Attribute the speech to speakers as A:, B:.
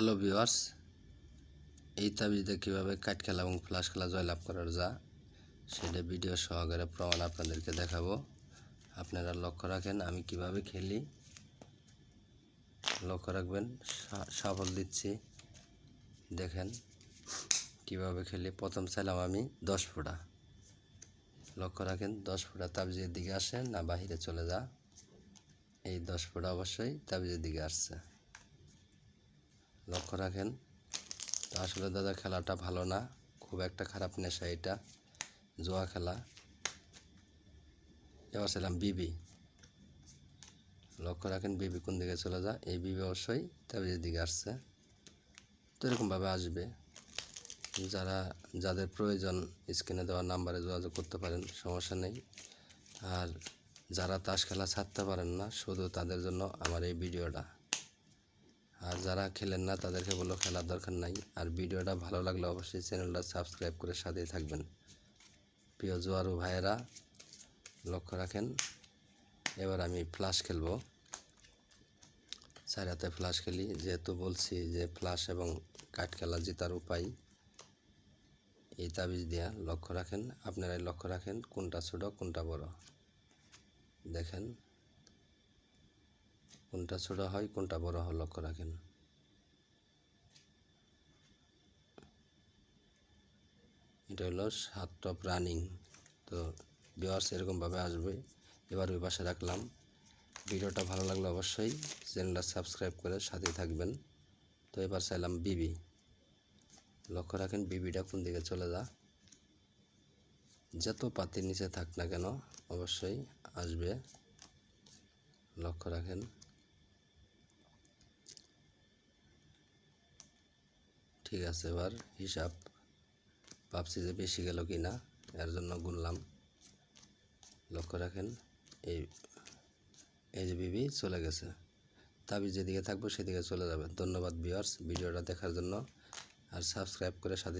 A: Hello viewers এই তাবিজে কীভাবে কাট খেলা এবং ফ্লাশ খেলা জয়লাভ করার যা, সেটা ভিডিও সহকারে প্রমাণ আপনাদেরকে দেখাবো। আপনারা লক্ষ্য রাখেন, আমি কীভাবে খেলি। লক্ষ্য রাখবেন সাফল দিচ্ছি। দেখেন কীভাবে খেলি। প্রথম চাইলাম আমি দশ ফুটা। লক্ষ্য রাখেন, দশ ফুটা তাবিজের দিকে আসে না বাহিরে চলে যা। এই দশ ফুটা অবশ্যই তাবিজের দিকে আসছে। লক্ষ্য রাখেন, তো আসলে দাদা খেলাটা ভালো না, খুব একটা খারাপ নেশা এটা, জোয়া খেলা। এবার ছিলাম বিবি। লক্ষ্য রাখেন বিবি কোন দিকে চলে যা এই বিবি অবশ্যই তাবিজের দিকে আসছে। তো এরকমভাবে আসবে। যারা, যাদের প্রয়োজন স্ক্রিনে দেওয়া নাম্বারে যোগাযোগ করতে পারেন, সমস্যা নেই। আর যারা তাস খেলা ছাড়তে পারেন না, শুধু তাদের জন্য আমার এই ভিডিওটা। আর যারা খেলেন না, তাদেরকে বলো খেলার দরকার নাই। আর ভিডিওটা ভালো লাগলে অবশ্যই চ্যানেলটা সাবস্ক্রাইব করে সাথেই থাকবেন। প্রিয় জোয়ারু ভাইয়েরা, লক্ষ্য রাখেন, এবার আমি ফ্লাশ খেলব। চার হাতে ফ্লাশ খেলি। যেহেতু বলছি যে ফ্লাশ এবং কাঠ খেলা জেতার উপায়, এই তাবিজ দিয়া লক্ষ্য রাখেন। আপনারাই লক্ষ্য রাখেন কোনটা ছোট, কোনটা বড়। দেখেন কোনটা ছোট হয়, কোনটা বড় হয়, লক্ষ্য রাখেন। এটা হলো সাত টপ রানিং তো বিওয়ার্স এরকমভাবে আসবে। এবার ওই পাশে রাখলাম। ভিডিওটা ভালো লাগলে অবশ্যই চ্যানেলটা সাবস্ক্রাইব করে সাথে থাকবেন। তো এবার চাইলাম বিবি। লক্ষ্য রাখেন বিবিটা কোন দিকে চলে যা। যত পাতির নিচে থাক না কেন, অবশ্যই আসবে। লক্ষ্য রাখেন। ঠিক আছে এবার হিসাব। ভাবছি যে বেশি গেল কি না, এর জন্য গুনলাম। লক্ষ্য রাখেন, এই এই যে বিবি চলে গেছে। তাবি যেদিকে থাকব সেদিকে চলে যাবে ধন্যবাদ ভিউয়ার্স ভিডিওটা দেখার জন্য। আর সাবস্ক্রাইব করে সাথে